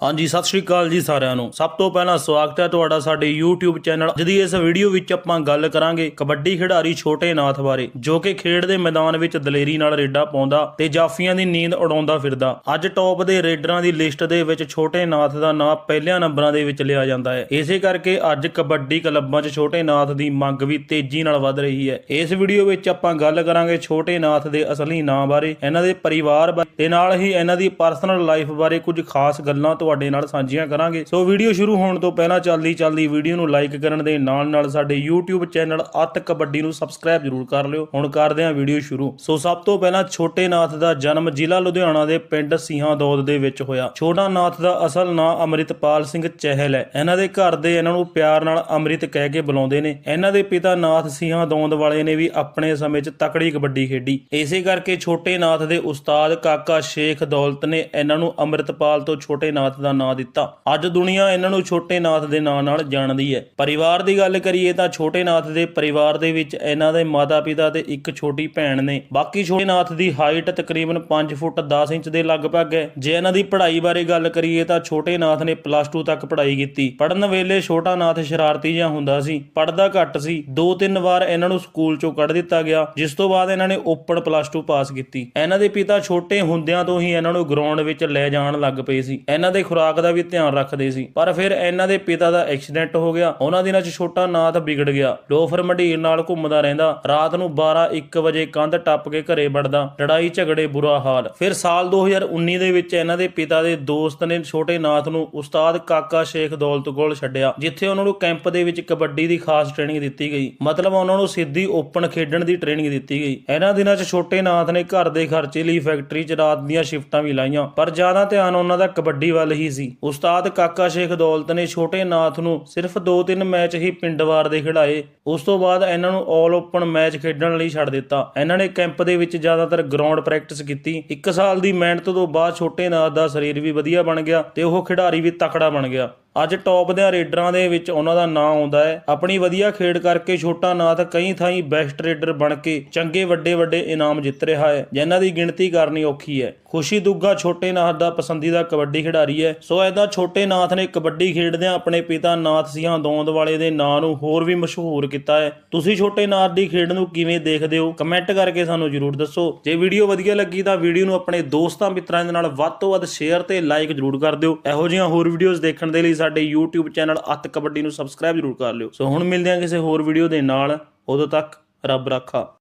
ਹਾਂਜੀ, ਸਤਿ ਸ਼੍ਰੀ ਅਕਾਲ ਜੀ ਸਾਰਿਆਂ ਨੂੰ। ਸਭ ਤੋਂ ਪਹਿਲਾਂ ਸਵਾਗਤ ਹੈ ਤੁਹਾਡਾ ਸਾਡੇ YouTube ਚੈਨਲ। ਅੱਜ ਦੀ ਇਸ ਵੀਡੀਓ ਵਿੱਚ ਆਪਾਂ ਗੱਲ ਕਰਾਂਗੇ ਕਬੱਡੀ ਖਿਡਾਰੀ ਛੋਟੇ ਨਾਥ ਬਾਰੇ, ਜੋ ਕਿ ਖੇਡ ਦੇ ਮੈਦਾਨ ਵਿੱਚ ਦਲੇਰੀ ਨਾਲ ਰੇਡਾ ਪਾਉਂਦਾ ਤੇ ਜਾਫੀਆਂ ਦੀ ਨੀਂਦ ਉਡਾਉਂਦਾ ਫਿਰਦਾ। ਅੱਜ ਟੌਪ ਦੇ ਰੇਡਰਾਂ ਦੀ ਲਿਸਟ ਦੇ ਵਿੱਚ ਛੋਟੇ ਨਾਥ ਦਾ ਨਾਮ ਪਹਿਲਿਆਂ ਨੰਬਰਾਂ ਦੇ ਵਿੱਚ ਲਿਆ ਜਾਂਦਾ ਹੈ। ਇਸੇ ਕਰਕੇ ਅੱਜ ਕਬੱਡੀ ਕਲੱਬਾਂ 'ਚ ਛੋਟੇ ਨਾਥ ਦੀ ਮੰਗ ਵੀ ਤੇਜ਼ੀ ਨਾਲ ਵੱਧ ਰਹੀ ਹੈ। ਇਸ ਵੀਡੀਓ ਵਿੱਚ ਆਪਾਂ ਗੱਲ ਕਰਾਂਗੇ ਛੋਟੇ ਨਾਥ ਦੇ ਅਸਲੀ ਨਾਂ ਬਾਰੇ, ਇਹਨਾਂ ਦੇ ਪਰਿਵਾਰ ਬਾਰੇ ਤੇ ਨਾਲ ਹੀ ਇਹਨਾਂ ਦੀ ਪਰਸਨਲ ਲਾਈਫ ਬਾਰੇ ਕੁਝ ਖਾਸ ਗੱਲਾਂ ਤੁਹਾਡੇ ਨਾਲ ਸਾਂਝੀਆਂ ਕਰਾਂਗੇ। ਸੋ ਵੀਡੀਓ ਸ਼ੁਰੂ ਹੋਣ ਤੋਂ ਪਹਿਲਾਂ ਚੱਲਦੀ ਚੱਲਦੀ ਵੀਡੀਓ ਨੂੰ ਲਾਈਕ ਕਰਨ ਦੇ ਨਾਲ ਨਾਲ ਸਾਡੇ YouTube ਚੈਨਲ ਅੱਤ ਕਬੱਡੀ ਨੂੰ ਸਬਸਕ੍ਰਾਈਬ ਜ਼ਰੂਰ ਕਰ ਲਿਓ। ਹੁਣ ਕਰਦੇ ਹਾਂ ਵੀਡੀਓ ਸ਼ੁਰੂ। ਸੋ ਸਭ ਤੋਂ ਪਹਿਲਾਂ ਛੋਟੇ ਨਾਥ ਦਾ ਜਨਮ ਜ਼ਿਲ੍ਹਾ ਲੁਧਿਆਣਾ ਦੇ ਪਿੰਡ ਸੀਹਾਂ ਦੌਦ ਦੇ ਵਿੱਚ ਹੋਇਆ। ਛੋਟਾ ਨਾਥ ਦਾ ਅਸਲ ਨਾਂ ਅਮਰਿਤਪਾਲ ਸਿੰਘ ਚਹਿਲ ਹੈ। ਇਹਨਾਂ ਦੇ ਘਰ ਦੇ ਇਹਨਾਂ ਨੂੰ ਪਿਆਰ ਨਾਲ ਅੰਮ੍ਰਿਤ ਕਹਿ ਕੇ ਬੁਲਾਉਂਦੇ ਨੇ। ਇਹਨਾਂ ਦੇ ਪਿਤਾ ਨਾਥ ਸਿੰਘਾਂ ਦੌਂਦ ਵਾਲੇ ਨੇ ਵੀ ਆਪਣੇ ਸਮੇਂ 'ਚ ਤਕੜੀ ਕਬੱਡੀ ਖੇਡੀ। ਇਸੇ ਕਰਕੇ ਛੋਟੇ ਨਾਥ ਦੇ ਉਸਤਾਦ ਕਾਕਾ ਸ਼ੇਖ ਦੌਲਤ ਨੇ ਇਹਨਾਂ ਨੂੰ ਅੰਮ੍ਰਿਤਪਾਲ ਤੋਂ ਛੋਟੇ ਨਾਥ ਦਾ ਨਾਂ ਦਿੱਤਾ। ਅੱਜ ਦੁਨੀਆ ਇਹਨਾਂ ਨੂੰ ਛੋਟੇ ਨਾਥ ਦੇ ਨਾਂ ਨਾਲ ਜਾਣਦੀ ਹੈ। ਪਰਿਵਾਰ ਦੀ ਗੱਲ ਕਰੀਏ ਤਾਂ ਛੋਟੇ ਨਾਥ ਦੇ ਪਰਿਵਾਰ ਦੇ ਵਿੱਚ ਇਹਨਾਂ ਦੇ ਮਾਤਾ-ਪਿਤਾ ਤੇ ਇੱਕ ਛੋਟੀ ਭੈਣ ਨੇ। ਬਾਕੀ ਛੋਟੇ ਨਾਥ ਦੀ ਹਾਈਟ ਤਕਰੀਬਨ 5 ਫੁੱਟ 10 ਇੰਚ ਦੇ ਲਗਭਗ ਹੈ। ਜੇ ਇਹਨਾਂ ਦੀ ਪੜ੍ਹਾਈ ਬਾਰੇ ਗੱਲ ਕਰੀਏ ਤਾਂ ਛੋਟੇ ਨਾਥ ਨੇ ਪਲੱਸ 2 ਤੱਕ ਪੜ੍ਹਾਈ ਕੀਤੀ। ਪੜਨ ਵੇਲੇ ਛੋਟਾ ਨਾਥ ਸ਼ਰਾਰਤੀ ਜਿਹਾ ਹੁੰਦਾ ਸੀ। ਪੜਦਾ ਘੱਟ ਸੀ। ਦੋ ਤਿੰਨ ਵਾਰ ਇਹਨਾਂ ਨੂੰ ਸਕੂਲ ਚੋਂ ਕੱਢ ਦਿੱਤਾ ਗਿਆ, ਜਿਸ ਤੋਂ ਬਾਅਦ ਇਹਨਾਂ ਨੇ ਓਪਨ ਪਲੱਸ 2 ਪਾਸ ਕੀਤੀ। ਇਹਨਾਂ ਦੇ ਪਿਤਾ ਛੋਟੇ ਹੁੰਦਿਆਂ ਤੋਂ ਹੀ ਇਹਨਾਂ ਨੂੰ ਗਰਾਊਂਡ ਵਿੱਚ ਲੈ ਜਾਣ ਲੱਗ ਪਏ ਸੀ। ਇਹਨਾਂ ਦੇ ਖੁਰਾਕ ਦਾ ਵੀ ਧਿਆਨ ਰੱਖਦੇ ਸੀ। ਪਰ ਫਿਰ ਇਹਨਾਂ ਦੇ ਪਿਤਾ ਦਾ ਐਕਸੀਡੈਂਟ ਹੋ ਗਿਆ। ਉਹਨਾਂ ਦਿਨਾਂ 'ਚ ਛੋਟਾ ਨਾਥ ਵਿਗੜ ਗਿਆ। ਲੋਫਰ ਮੰਡੀਰ ਨਾਲ ਘੁੰਮਦਾ ਰਹਿੰਦਾ। ਰਾਤ ਨੂੰ 12 1 ਵਜੇ ਕੰਧ ਟੱਪ ਕੇ ਘਰੇ ਵੜਦਾ। ਲੜਾਈ ਝਗੜੇ, ਬੁਰਾ ਹਾਲ। ਫਿਰ ਸਾਲ 2019 ਦੇ ਵਿੱਚ ਇਹਨਾਂ ਦੇ ਪਿਤਾ ਦੇ ਦੋਸਤ ਨੇ ਛੋਟੇ ਨਾਥ ਨੂੰ ਉਸਤਾਦ ਕਾਕਾ ਸ਼ੇਖ ਦੌਲਤ ਕੋਲ ਛੱਡਿਆ, ਜਿੱਥੇ ਉਹਨਾਂ ਨੂੰ ਕੈਂਪ ਦੇ ਵਿੱਚ ਕਬੱਡੀ ਦੀ ਖਾਸ ਟ੍ਰੇਨਿੰਗ ਦਿੱਤੀ ਗਈ। ਮਤਲਬ ਉਹਨਾਂ ਨੂੰ ਸਿੱਧੀ ਓਪਨ ਖੇਡਣ ਦੀ ਟ੍ਰੇਨਿੰਗ ਦਿੱਤੀ ਗਈ। ਇਹਨਾਂ ਦਿਨਾਂ 'ਚ ਛੋਟੇ ਨਾਥ ਨੇ ਘਰ ਦੇ ਖਰਚੇ ਲਈ ਫੈਕਟਰੀ 'ਚ ਰਾਤ ਦੀਆਂ ਸ਼ਿਫਟਾਂ ਵੀ ਲਾਈਆਂ। ਪਰ ਜ਼ਿਆਦਾ ਧਿਆਨ ਉਹਨਾਂ ਦਾ ਕਬੱਡੀ ਵੱਲ ਹੀ ਸੀ। ਉਸਤਾਦ ਕਾਕਾ ਸ਼ੇਖ ਦੌਲਤ ਨੇ ਛੋਟੇ ਨਾਥ ਨੂੰ ਸਿਰਫ 2-3 ਮੈਚ ਹੀ ਪਿੰਡਵਾਰ ਦੇ ਖਿਡਾਏ। ਉਸ ਤੋਂ ਬਾਅਦ ਇਹਨਾਂ ਨੂੰ ਆਲ ਓਪਨ ਮੈਚ ਖੇਡਣ ਲਈ ਛੱਡ ਦਿੱਤਾ। ਇਹਨਾਂ ਨੇ ਕੈਂਪ ਦੇ ਵਿੱਚ ਜ਼ਿਆਦਾਤਰ ਗਰਾਊਂਡ ਪ੍ਰੈਕਟਿਸ ਕੀਤੀ। 1 ਸਾਲ ਦੀ ਮਿਹਨਤ ਤੋਂ ਬਾਅਦ ਛੋਟੇ ਨਾਥ ਦਾ ਸਰੀਰ ਵੀ ਵਧੀਆ ਬਣ ਗਿਆ ਤੇ ਉਹ ਖਿਡਾਰੀ ਵੀ ਤਕੜਾ ਬਣ ਗਿਆ। ਅੱਜ ਟੌਪ ਦੇ ਰੇਡਰਾਂ ਦੇ ਵਿੱਚ ਉਹਨਾਂ ਦਾ ਨਾਂ ਆਉਂਦਾ ਹੈ। ਆਪਣੀ ਵਧੀਆ ਖੇਡ ਕਰਕੇ ਛੋਟਾ ਨਾਥ ਕਈ ਥਾਈਂ ਬੈਸਟ ਰੇਡਰ ਬਣ ਕੇ ਚੰਗੇ ਵੱਡੇ ਵੱਡੇ ਇਨਾਮ ਜਿੱਤ ਰਿਹਾ ਹੈ, ਜਿਨ੍ਹਾਂ ਦੀ ਗਿਣਤੀ ਕਰਨੀ ਔਖੀ ਹੈ। ਖੁਸ਼ੀ ਦੁੱਗਾ ਛੋਟੇ ਨਾਥ ਦਾ ਪਸੰਦੀਦਾ ਕਬੱਡੀ ਖਿਡਾਰੀ ਹੈ। ਸੋ ਐਦਾਂ ਛੋਟੇ ਨਾਥ ਨੇ ਕਬੱਡੀ ਖੇਡਦਿਆਂ ਆਪਣੇ ਪਿਤਾ ਨਾਥ ਸਿੰਘਾਂ ਦੌਂਦ ਵਾਲੇ ਦੇ ਨਾਂ ਨੂੰ ਹੋਰ ਵੀ ਮਸ਼ਹੂਰ ਕੀਤਾ ਹੈ। ਤੁਸੀਂ ਛੋਟੇ ਨਾਥ ਦੀ ਖੇਡ ਨੂੰ ਕਿਵੇਂ ਦੇਖਦੇ ਹੋ? ਕਮੈਂਟ ਕਰਕੇ ਸਾਨੂੰ ਜਰੂਰ ਦੱਸੋ। ਜੇ ਵੀਡੀਓ ਵਧੀਆ ਲੱਗੀ ਤਾਂ ਵੀਡੀਓ ਨੂੰ ਆਪਣੇ ਦੋਸਤਾਂ ਮਿੱਤਰਾਂ ਦੇ ਨਾਲ ਵੱਧ ਤੋਂ ਵੱਧ ਸ਼ੇਅਰ ਤੇ ਲਾਈਕ ਜਰੂਰ ਕਰ ਦਿਓ। ਇਹੋ ਜਿਹੀਆਂ ਹੋਰ ਵੀਡੀਓਜ਼ ਦੇਖਣ ਦੇ ਲਈ ਸਾਡੇ YouTube ਚੈਨਲ ਅੱਤ ਕਬੱਡੀ ਨੂੰ ਸਬਸਕ੍ਰਾਈਬ ਜਰੂਰ ਕਰ ਲਿਓ। ਸੋ ਹੁਣ ਮਿਲਦੇ ਹਾਂ ਕਿਸੇ ਹੋਰ ਵੀਡੀਓ ਦੇ ਨਾਲ। ਉਦੋਂ ਤੱਕ ਰੱਬ ਰਾਖਾ।